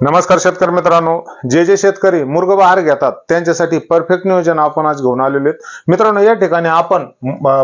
नमस्कार शेतकरी मित्रांनो. जे जे शेतकरी मुर्ग बहार घेतात त्यांच्यासाठी परफेक्ट नियोजन आपण आज घेऊन आलेले आहेत. मित्रांनो या ठिकाणी आपण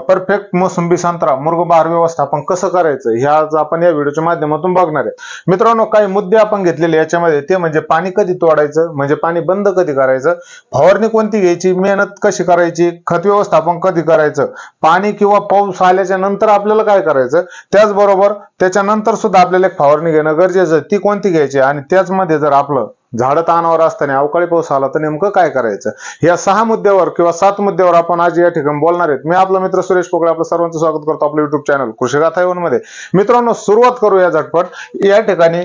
परफेक्ट मोसंबी संत्रा मुर्ग बहार व्यवस्थापन कसं करायचं हे आज आपण या व्हिडिओच्या माध्यमातून बघणार आहे मित्रांनो काही मुद्दे आपण घेतलेले याच्यामध्ये ते म्हणजे पाणी कधी तोडायचं म्हणजे पाणी बंद कधी करायचं फवारणी कोणती घ्यायची मेहनत कशी करायची खत व्यवस्थापन कधी करायचं पाणी किंवा पाऊस आल्याच्यानंतर आपल्याला काय करायचं त्याचबरोबर त्याच्यानंतर सुद्धा आपल्याला एक फवारणी घेणं गरजेचं ती कोणती घ्यायची आणि त्याचमध्ये जर आपलं झाडं तानावर असताना अवकाळी पाऊस आला तर नेमकं काय करायचं? या सहा मुद्द्यावर किंवा सात मुद्द्यावर आपण आज या ठिकाणी बोलणार आहेत. मी आपला मित्र सुरेश पोकळे आपलं सर्वांचं स्वागत करतो आपलं युट्यूब चॅनल कृषी गाथायवनमध्ये. मित्रांनो सुरुवात करूया झटपट. या ठिकाणी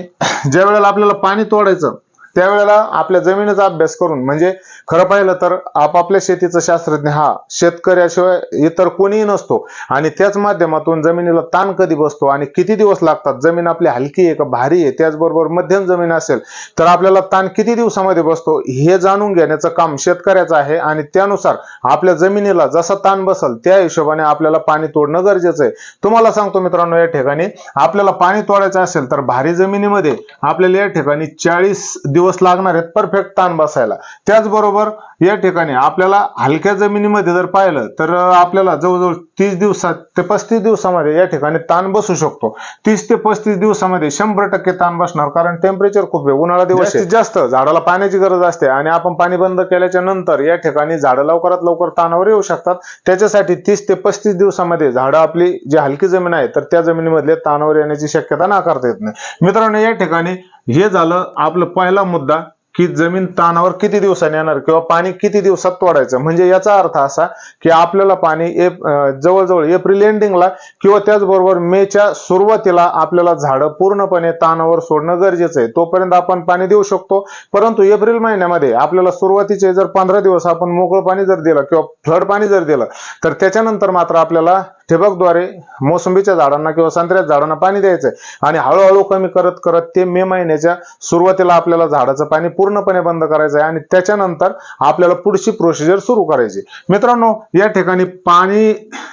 ज्या वेळेला आपल्याला पाणी तोडायचं त्यावेळेला आपल्या जमिनीचा अभ्यास करून म्हणजे खरं पाहिलं तर आपापल्या शेतीचा शास्त्रज्ञ हा शेतकऱ्याशिवाय इतर कोणीही नसतो. आणि त्याच माध्यमातून जमिनीला ताण कधी बसतो आणि किती दिवस लागतात? जमीन आपली हलकी आहे का? भारी आहे? त्याचबरोबर मध्यम जमीन असेल तर आपल्याला ताण किती दिवसामध्ये बसतो? हे जाणून घेण्याचं काम शेतकऱ्याचं आहे आणि त्यानुसार आपल्या जमिनीला जसा ताण बसल त्या हिशोबाने आपल्याला पाणी तोडणं गरजेचं आहे. तुम्हाला सांगतो मित्रांनो या ठिकाणी आपल्याला पाणी तोडायचं असेल तर भारी जमिनीमध्ये आपल्याला या ठिकाणी चाळीस दिवस दिवस लागणार आहेत परफेक्ट ताण बसायला. त्याचबरोबर या ठिकाणी आपल्याला हलक्या जमिनीमध्ये जर पाहिलं तर आपल्याला जवळजवळ तीस दिवसात ते पस्तीस दिवसामध्ये या ठिकाणी ताण बसू शकतो. तीस ते पस्तीस दिवसामध्ये शंभर टक्के ताण बसणार कारण टेम्परेचर खूप आहे उन्हाळा दिवस जास्त. झाडाला पाण्याची गरज असते आणि आपण पाणी बंद केल्याच्यानंतर या ठिकाणी झाडं लवकरात लवकर ताणावर येऊ शकतात. त्याच्यासाठी तीस ते पस्तीस दिवसामध्ये झाडं आपली जी हलकी जमीन आहे तर त्या जमिनीमधले ताणावर येण्याची शक्यता नाकारता येत नाही. मित्रांनो या ठिकाणी हे झालं आपलं पहिला मुद्दा. की जमीन ताणावर किती दिवसांनी येणार किंवा पाणी किती दिवसात तोडायचं? म्हणजे याचा अर्थ असा की आपल्याला पाणी एप जवळजवळ एप्रिल एंडिंगला किंवा त्याचबरोबर मेच्या सुरुवातीला आपल्याला झाडं पूर्णपणे ताणावर सोडणं गरजेचं आहे. तोपर्यंत आपण पाणी देऊ शकतो. परंतु एप्रिल महिन्यामध्ये आपल्याला सुरुवातीचे जर पंधरा दिवस आपण मोकळं पाणी जर दिलं किंवा फ्लड पाणी जर दिलं तर त्याच्यानंतर मात्र आपल्याला ठिबकद्वारे मोसंबीच्या झाडांना किंवा संत्र्याच्या झाडांना पाणी द्यायचं आणि हळूहळू कमी करत करत ते मे महिन्याच्या सुरुवातीला आपल्याला झाडाचं पाणी पूर्णपणे बंद करायचं आहे आणि त्याच्यानंतर आपल्याला पुढची प्रोसिजर सुरू करायची. मित्रांनो या ठिकाणी पाणी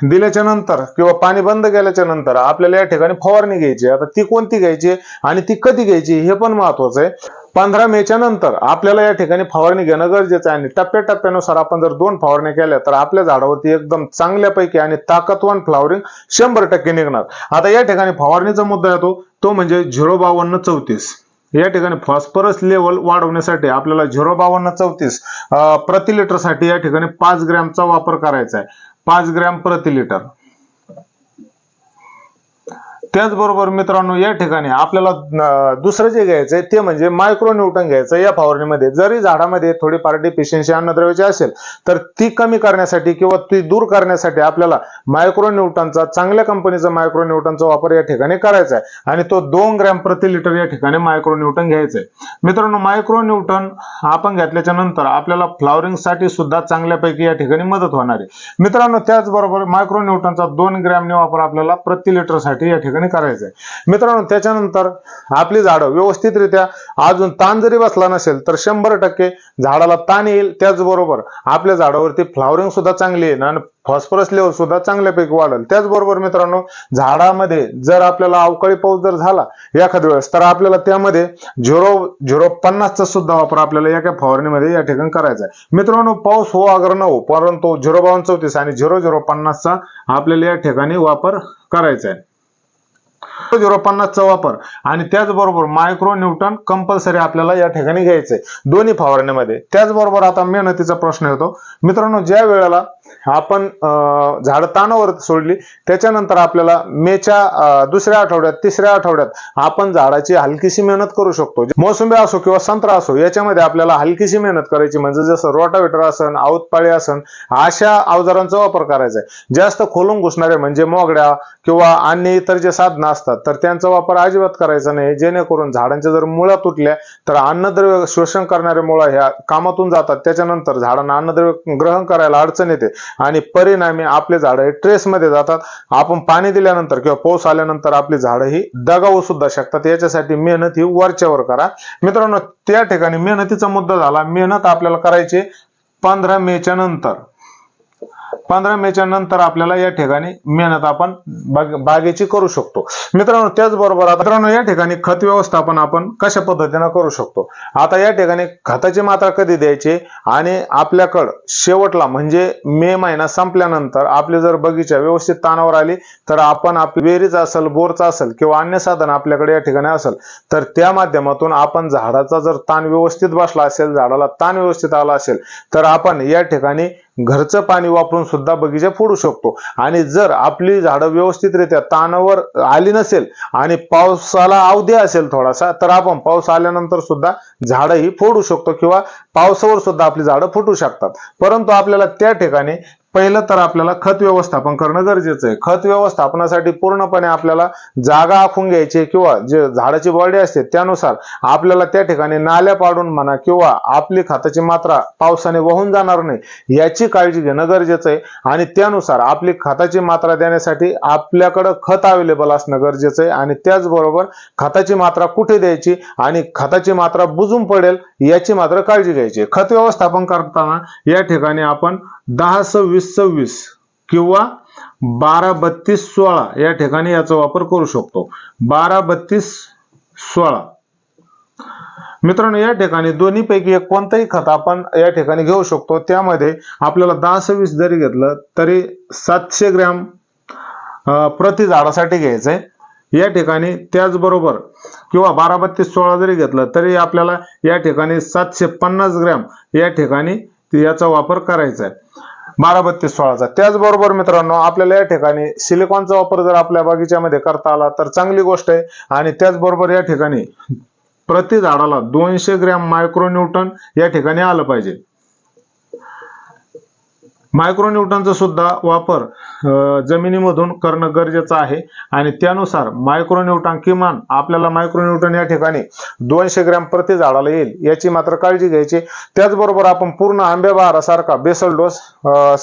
दिल्याच्या नंतर किंवा पाणी बंद केल्याच्यानंतर आपल्याला या ठिकाणी फवारणी घ्यायची आता ती कोणती घ्यायची आणि ती कधी घ्यायची हे पण महत्वाचं आहे. पंधरा मेच्या नंतर आपल्याला या ठिकाणी फवारणी घेणं गरजेचं आहे आणि टप्प्याटप्प्यानुसार आपण जर दोन फवारण्या केल्या तर आपल्या झाडावरती एकदम चांगल्यापैकी आणि ताकदवान फ्लॉवरिंग शंभर टक्के निघणार. आता या ठिकाणी फवारणीचा मुद्दा येतो तो म्हणजे झिरो बावन्न चौतीस. या ठिकाणी फॉस्फरस लेवल वाढवण्यासाठी आपल्याला झिरो बावन्न चौतीस प्रति लिटरसाठी या ठिकाणी पाच ग्रॅमचा वापर करायचा आहे. पाच ग्रॅम प्रति लिटर त्याचबरोबर मित्रांनो या ठिकाणी आपल्याला दुसरं जे घ्यायचंय ते म्हणजे मायक्रो न्यूटन घ्यायचं या फवारणीमध्ये. जरी झाडामध्ये थोडीफार डिफिशियन्सी अन्नद्रव्याची असेल तर ती कमी करण्यासाठी किंवा ती दूर करण्यासाठी आपल्याला मायक्रो न्यूटनचा चांगल्या कंपनीचा मायक्रो न्यूटनचा वापर या ठिकाणी करायचा आहे. आणि तो दोन ग्रॅम प्रति लिटर या ठिकाणी मायक्रो न्यूटन घ्यायचा आहे. मित्रांनो मायक्रो न्यूटन आपण घेतल्याच्या नंतर आपल्याला फ्लॉवरिंगसाठी सुद्धा चांगल्यापैकी या ठिकाणी मदत होणार आहे. मित्रांनो त्याचबरोबर मायक्रो न्यूटनचा दोन ग्रॅमने वापर आपल्याला प्रति लिटरसाठी या ठिकाणी करायचं आहे मित्रांनो त्याच्यानंतर आपली झाडं व्यवस्थितरित्या अजून ताण जरी बसला नसेल तर शंभर टक्के झाडाला ताण येईल त्याचबरोबर आपल्या झाडावरती फ्लॉवरिंग सुद्धा चांगली येईल आणि फॉस्फरस लेवल सुद्धा चांगल्यापैकी वाढेल. त्याचबरोबर मित्रांनो झाडामध्ये जर आपल्याला अवकाळी पाऊस जर झाला एखाद्या वेळेस तर आपल्याला त्यामध्ये झिरो झिरो पन्नासचा सुद्धा वापर आपल्याला एका फवारणीमध्ये या ठिकाणी करायचा आहे. मित्रांनो पाऊस हो अगर न हो परंतु झिरो बावन्न चौतीस आणि झिरो झिरो पन्नासचा आपल्याला या ठिकाणी वापर करायचा आहे. झिरो पन्नासचा वापर. आणि त्याचबरोबर मायक्रो न्यूटन कंपल्सरी आपल्याला या ठिकाणी घ्यायचंय. दोन्ही फवारण्यामध्ये त्याचबरोबर आता मेहनतीचा प्रश्न येतो. मित्रांनो ज्या वेळेला आपण अं, झाडं ताणावर सोडली त्याच्यानंतर आपल्याला मेच्या दुसऱ्या आठवड्यात तिसऱ्या आठवड्यात आपण झाडाची हलकीशी मेहनत करू शकतो. मोसंबी असो किंवा संत्रा असो याच्यामध्ये आपल्याला हलकीशी मेहनत करायची म्हणजे जसं रोटावेटर असन आऊतपाळी असन अशा अवजारांचा वापर करायचा आहे जास्त खोलून घुसणारे म्हणजे मोगड्या किंवा अन्य इतर जे साधनं असतात तर त्यांचा वापर अजिबात करायचा नाही. जेणेकरून झाडांच्या जर मुळा तुटल्या तर अन्नद्रव्य शोषण करणारे मुळा ह्या कामातून जातात. त्याच्यानंतर झाडांना अन्नद्रव्य ग्रहण करायला अडचण येते आणि परिणामी आपले झाड हे ट्रेसमध्ये जातात. आपण पाणी दिल्यानंतर किंवा पाऊस आल्यानंतर आपली झाडं ही दगावू सुद्धा शकतात. याच्यासाठी मेहनत ही वरच्यावर करा. मित्रांनो त्या ठिकाणी मेहनतीचा मुद्दा झाला. मेहनत आपल्याला करायची पंधरा मेच्या नंतर. पंधरा मेच्या नंतर आपल्याला या ठिकाणी मेहनत आपण बाग- बागेची करू शकतो. मित्रांनो त्याचबरोबर आता मित्रांनो या ठिकाणी खत व्यवस्थापन आपण कशा पद्धतीनं करू शकतो? आता या ठिकाणी खताची मात्रा कधी द्यायची? आणि आपल्याकडं शेवटला म्हणजे मे महिना संपल्यानंतर आपली जर बगीचा व्यवस्थित ताणावर आली तर आपण आपली विहिरीच असेल बोरचा असेल किंवा अन्य साधन आपल्याकडे या ठिकाणी असेल तर त्या माध्यमातून आपण झाडाचा जर ताण व्यवस्थित बसला असेल झाडाला ताण व्यवस्थित आला असेल तर आपण या ठिकाणी घरचं पाणी वापरून सुद्धा बगीचा फोडू शकतो. आणि जर आपली झाडं व्यवस्थितरित्या ताणावर आली नसेल आणि पावसाला अवधी असेल थोडासा तर आपण पाऊस आल्यानंतर सुद्धा झाडं ही फोडू शकतो किंवा पावसावर सुद्धा आपली झाडं फुटू शकतात. परंतु आपल्याला त्या ठिकाणी पहिलं तर आपल्याला खत व्यवस्थापन करणं गरजेचं आहे. खत व्यवस्थापनासाठी पूर्णपणे आपल्याला जागा आखून घ्यायची किंवा जे झाडाची बॉडी असते त्यानुसार आपल्याला त्या ठिकाणी नाल्या पाडून म्हणा किंवा आपली खताची मात्रा पावसाने वाहून जाणार नाही याची काळजी घेणं गरजेचं आहे. आणि त्यानुसार आपली खताची मात्रा देण्यासाठी आपल्याकडं खत अवेलेबल असणं गरजेचं आहे. आणि त्याचबरोबर खताची मात्रा कुठे द्यायची आणि खताची मात्रा बुजून पडेल याची मात्र काळजी घ्यायची खत व्यवस्थापन करताना या ठिकाणी आपण दहा सव्वीस सव्वीस किंवा बारा बत्तीस सोळा या ठिकाणी याचा वापर करू शकतो. बारा बत्तीस सोळा. मित्रांनो या ठिकाणी दोन्ही पैकी एक कोणतंही खत आपण या ठिकाणी घेऊ शकतो. त्यामध्ये आपल्याला दहा सव्वीस जरी घेतलं तरी सातशे ग्रॅम प्रति झाडासाठी घ्यायचंय. या ठिकाणी त्याचबरोबर किंवा बारा बत्तीस सोळा जरी घेतलं तरी आपल्याला या ठिकाणी सातशे पन्नास ग्रॅम या ठिकाणी याचा वापर करायचा आहे बारा बत्तीस सोळाचा त्याचबरोबर मित्रांनो आपल्याला या ठिकाणी सिलिकॉनचा वापर जर आपल्या बगीच्यामध्ये करता आला तर चांगली गोष्ट आहे. आणि त्याचबरोबर या ठिकाणी प्रति झाडाला दोनशे ग्रॅम मायक्रोन्यूटन या ठिकाणी आलं पाहिजे. मायक्रोन्यूटनचा सुद्धा वापर जमिनीमधून करणं गरजेचं आहे. आणि त्यानुसार मायक्रोन्यूटन किमान आपल्याला मायक्रोन्यूटन या ठिकाणी दोनशे ग्रॅम प्रति झाडाला येईल याची मात्र काळजी घ्यायची. त्याचबरोबर आपण पूर्ण आंब्या बहारासारखा बेसल डोस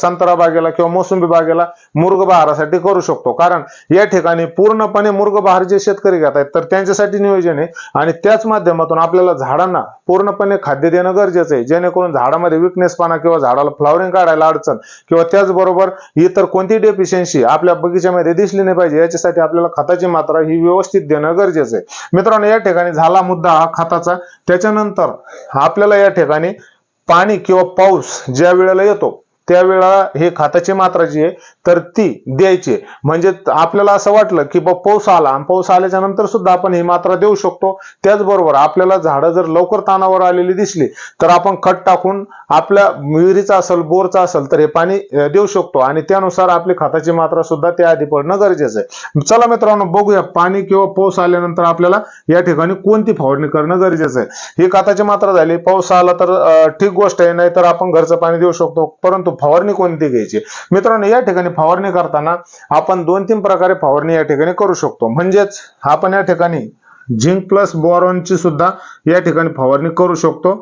संत्रा बागेला किंवा मोसंबी बागेला मुर्ग बहारासाठी करू शकतो. कारण या ठिकाणी पूर्णपणे मुर्ग बहार जे शेतकरी घेत आहेत तर त्यांच्यासाठी नियोजन आहे. आणि त्याच माध्यमातून आपल्याला झाडांना पूर्णपणे खाद्य देणं गरजेचं आहे. जेणेकरून झाडामध्ये विकनेसपणा किंवा झाडाला फ्लॉवरिंग काढायला अडचण किंवा त्याचबरोबर इतर कोणती डेफिशियन्सी आपल्या बगीच्यामध्ये दिसली नाही पाहिजे. याच्यासाठी आपल्याला खताची मात्रा ही व्यवस्थित देणं गरजेचं आहे. मित्रांनो या ठिकाणी झाला मुद्दा हा खताचा. त्याच्यानंतर आपल्याला या ठिकाणी पाणी किंवा पाऊस ज्या वेळेला येतो त्यावेळेला हे खताची मात्रा जी आहे तर ती द्यायची. म्हणजे आपल्याला असं वाटलं की बा पाऊस आला आणि पाऊस आल्याच्यानंतर सुद्धा आपण ही मात्रा देऊ शकतो. त्याचबरोबर आपल्याला झाडं जर लवकर तानावर आलेली दिसली तर आपण खत टाकून आपल्या विहिरीचा असेल बोरचा असेल तर हे पाणी देऊ शकतो. आणि त्यानुसार आपली खताची मात्रा सुद्धा त्या आधी पडणं गरजेचं आहे. चला मित्रांनो बघूया पाणी किंवा पाऊस आल्यानंतर आपल्याला या ठिकाणी कोणती फवारणी करणं गरजेचं आहे. ही खताची मात्रा झाली पाऊस आला तर ठीक गोष्ट आहे नाही तर आपण घरचं पाणी देऊ शकतो. परंतु फवारणी कोणती घ्यायची? मित्रांनो या ठिकाणी फवारणी करताना आपण दोन तीन प्रकारे फवारणी या ठिकाणी करू शकतो. म्हणजेच आपण या ठिकाणी झिंक प्लस बोरॉनची सुद्धा या ठिकाणी फवारणी करू शकतो.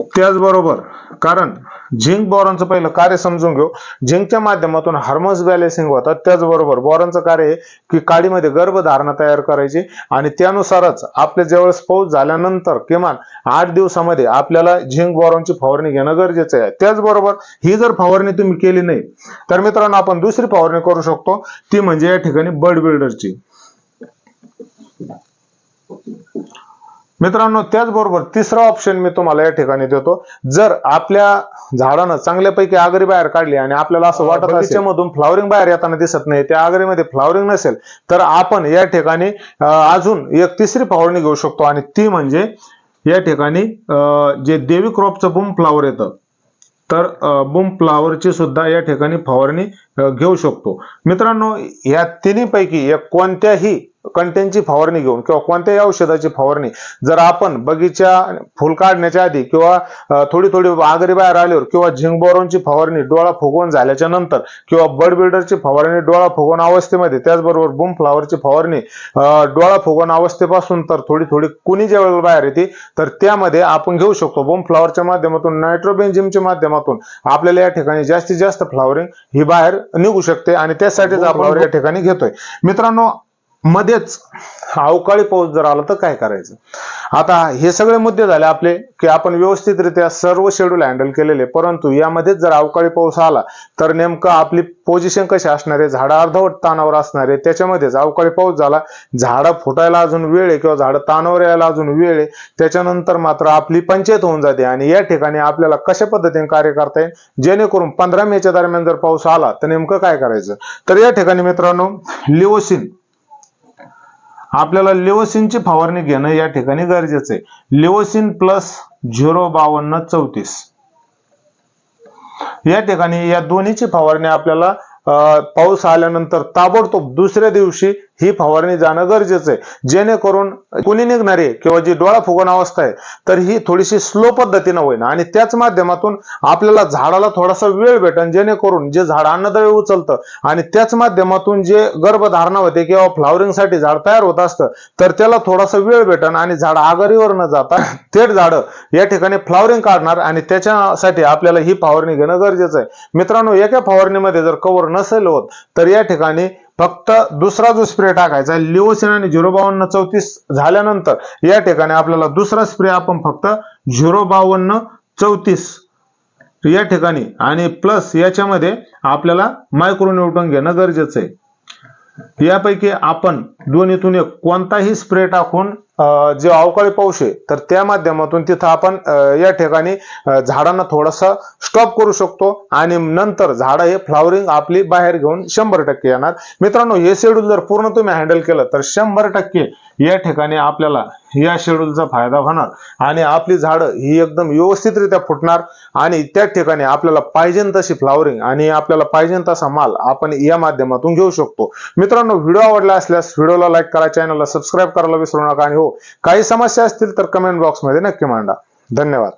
त्याचबरोबर कारण झिंक बॉरॉनचं पहिलं कार्य समजून घेऊ. झिंकच्या माध्यमातून हार्मोन्स बॅलेन्सिंग होतात. त्याचबरोबर बॉरॉनचं कार्य की काडीमध्ये गर्भधारणा तयार करायची आणि त्यानुसारच आपल्या ज्यावेळेस पाऊस झाल्यानंतर किमान आठ दिवसामध्ये आपल्याला झिंक बॉरॉनची फवारणी घेणं गरजेचं आहे. त्याचबरोबर ही जर फवारणी तुम्ही केली नाही तर मित्रांनो आपण दुसरी फवारणी करू शकतो. ती म्हणजे या ठिकाणी बर्ड बिल्डरची. मित्रांनो त्याचबरोबर तिसरा ऑप्शन मी तुम्हाला या ठिकाणी देतो. जर आपल्या झाडानं चांगल्यापैकी आगरी बाहेर काढली आणि आपल्याला असं वाटत असेल मधून फ्लॉवरिंग बाहेर येताना दिसत नाही त्या आगरीमध्ये फ्लॉवरिंग नसेल तर आपण या ठिकाणी अजून एक तिसरी फवारणी घेऊ शकतो. आणि ती म्हणजे या ठिकाणी अं, जे देवी क्रॉपचं बुम फ्लावर येतं तर बुम फ्लावरची सुद्धा या ठिकाणी फवारणी घेऊ शकतो. मित्रांनो या तिन्ही पैकी एक कोणत्याही कंटेनची फवारणी घेऊन किंवा कोणत्याही औषधाची फवारणी जर आपण बगीचा फुल काढण्याच्या आधी किंवा थोडी थोडी आगरी बाहेर आल्यावर किंवा झिंक बोरॉनची फवारणी डोळा फुगवून झाल्याच्यानंतर किंवा बर्ड बिल्डरची फवारणी डोळा फुगवून अवस्थेमध्ये त्याचबरोबर बुम फ्लावरची फवारणी डोळा फुगवून अवस्थेपासून तर थोडी थोडी कुणी ज्या वेळेला बाहेर येते तर त्यामध्ये आपण घेऊ शकतो बुम फ्लावरच्या माध्यमातून नायट्रोबेन्झिमच्या माध्यमातून आपल्याला या ठिकाणी जास्तीत जास्त फ्लावरिंग ही बाहेर निघू शकते आणि त्यासाठीच आपण या ठिकाणी घेतोय. मित्रांनो मध्येच अवकाळी पाऊस जर आला तर काय करायचं? आता हे सगळे मुद्दे झाले आपले की आपण व्यवस्थितरित्या सर्व शेड्यूल हँडल केलेले परंतु यामध्येच जर अवकाळी पाऊस आला तर नेमकं आपली पोझिशन कशी असणार आहे? झाडं अर्धवट तानावर असणार आहे त्याच्यामध्येच अवकाळी पाऊस झाला झाडं फुटायला अजून वेळ आहे किंवा झाडं तानावर यायला अजून वेळ आहे त्याच्यानंतर मात्र आपली पंचायत होऊन जाते आणि या ठिकाणी आपल्याला कशा पद्धतीने कार्य करता येईल? जेणेकरून पंधरा मेच्या दरम्यान जर पाऊस आला तर नेमकं काय करायचं? तर या ठिकाणी मित्रांनो लिओसिन आपल्याला लिओसिनची फवारणी घेणं या ठिकाणी गरजेचं आहे. लिओसिन प्लस झिरो बावन्न चौतीस. या ठिकाणी या दोन्हीची फवारणी आपल्याला पाऊस आल्यानंतर ताबडतोब दुसऱ्या दिवशी ही फवारणी जाणं गरजेचं आहे. जेणेकरून कुणी निघणारी किंवा जी डोळा फुगवण अवस्था आहे तर ही थोडीशी स्लो पद्धतीनं होईल आणि त्याच माध्यमातून आपल्याला झाडाला थोडासा वेळ भेटेल जेणेकरून जे झाड अन्नद्रव्य उचलतं आणि त्याच माध्यमातून जे गर्भधारणा होते किंवा फ्लावरिंगसाठी झाड तयार होत असतं तर त्याला थोडासा वेळ भेटन आणि झाड आघाडीवर न जाता थेट झाडं या ठिकाणी फ्लावरिंग काढणार आणि त्याच्यासाठी आपल्याला ही फवारणी घेणं गरजेचं आहे. मित्रांनो एका फवारणीमध्ये जर कव्हर नसेल होत तर या ठिकाणी फक्त दुसरा जो स्प्रे टाकायचा लिओसिन आणि झिरो बावन्न चौतीस झाल्यानंतर या ठिकाणी आपल्याला दुसरा स्प्रे आपण फक्त झिरो बावन्न चौतीस या ठिकाणी आणि प्लस याच्यामध्ये आपल्याला मायक्रोन्यूटन घेणं गरजेचं आहे. यापैकी आपण दोन्हीतून एक कोणताही स्प्रे टाकून जे अवकाळी पाऊस आहे तर त्या माध्यमातून तिथं आपण या ठिकाणी झाडांना थोडासा स्टॉप करू शकतो आणि नंतर झाडं हे फ्लावरिंग आपली बाहेर घेऊन शंभर टक्के येणार. मित्रांनो हे शेड्यूल जर पूर्ण तुम्ही हँडल केलं तर शंभर टक्के या ठिकाणी आपल्याला या शेड्यूलचा फायदा होणार. आणि आपली झाडं ही एकदम व्यवस्थितरित्या फुटणार आणि त्या ठिकाणी आपल्याला पाहिजे तशी फ्लावरिंग आणि आपल्याला पाहिजे तसा माल आपण या माध्यमातून घेऊ शकतो. मित्रांनो व्हिडिओ आवडला असल्यास व्हिडिओला लाईक करा चॅनलला सबस्क्राईब करायला विसरू नका आणि हो हो. काही समस्या असतील तर कमेंट बॉक्समध्ये नक्की मांडा. धन्यवाद.